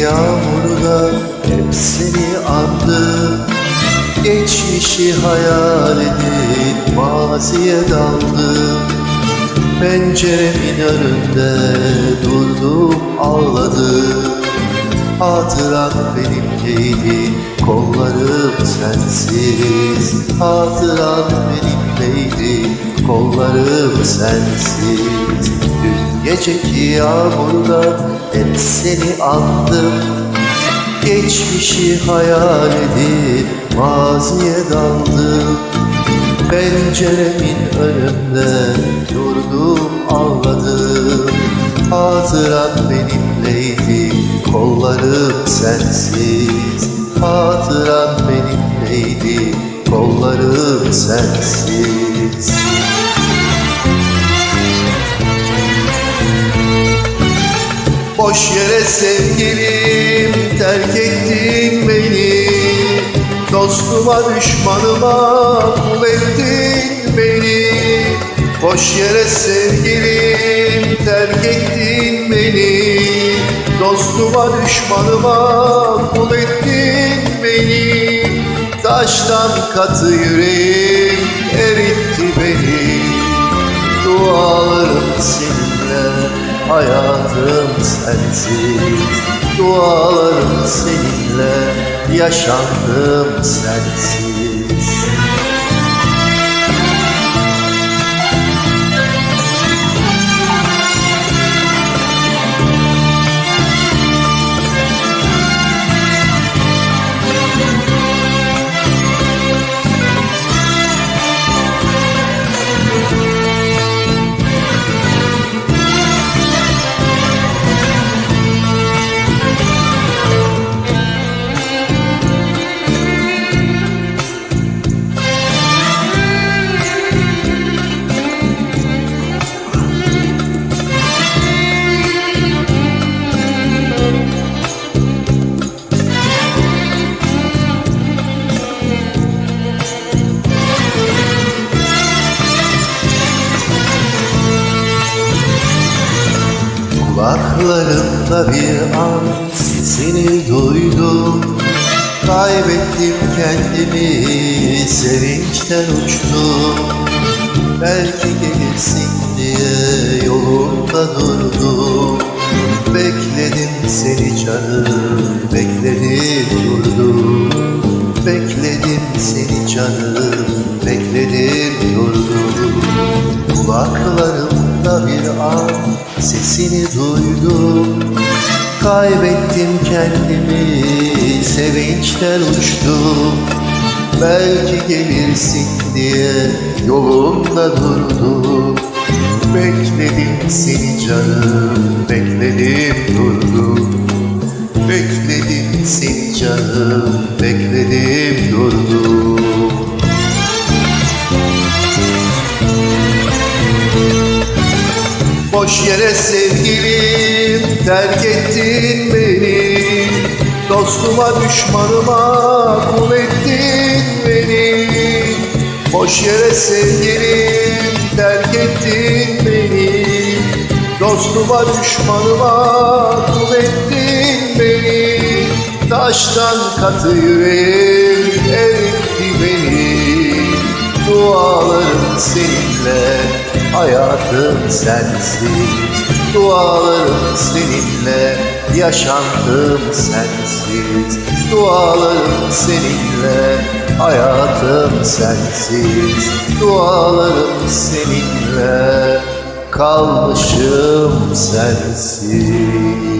yağmurda hep seni Geçmişi hayal edip maziye daldım Penceremin önünde durdum ağladım Hatıran benimleydi kollarım sensiz. Hatıran benimleydi kollarım sensiz. Dün geceki yağmurda hep seni andım Geçmişi hayal edip maziye daldım. Penceremin önünde durdum ağladım. Hatıran benimleydi kollarım sensiz. Hatıran benimleydi kollarım sensiz Boş yere sevgilim terk ettin beni. Dostuma düşmanıma kul ettin beni. Boş yere sevgilim terk ettin beni. Dostuma düşmanıma kul ettin beni. Taştan katı yüreğim eritti beni. Dualarım seninle hayatım sensiz Dualarım seninle yaşandım sensiz Kulaklarımda bir an sesini duydum. Kaybettim kendimi sevinçten uçtum. Belki gelirsin diye yolunda durdum. Bekledim seni canım sesini duydum Kaybettim kendimi sevinçten uçtum. Belki gelirsin diye yolunda durdum. Bekledim seni canım bekledim durdum. Bekledim seni canım bekledim durdum Boş yere sevgilim terk ettin beni. Dostuma düşmanıma kul ettin beni. Boş yere sevgilim terk ettin beni. Dostuma düşmanıma kul ettin beni. Taştan katı yüreğim eritti beni. Dualarım seninle hayatım sensiz Dualarım seninle yaşandım sensiz Dualarım seninle hayatım sensiz Dualarım seninle kalmışım sensiz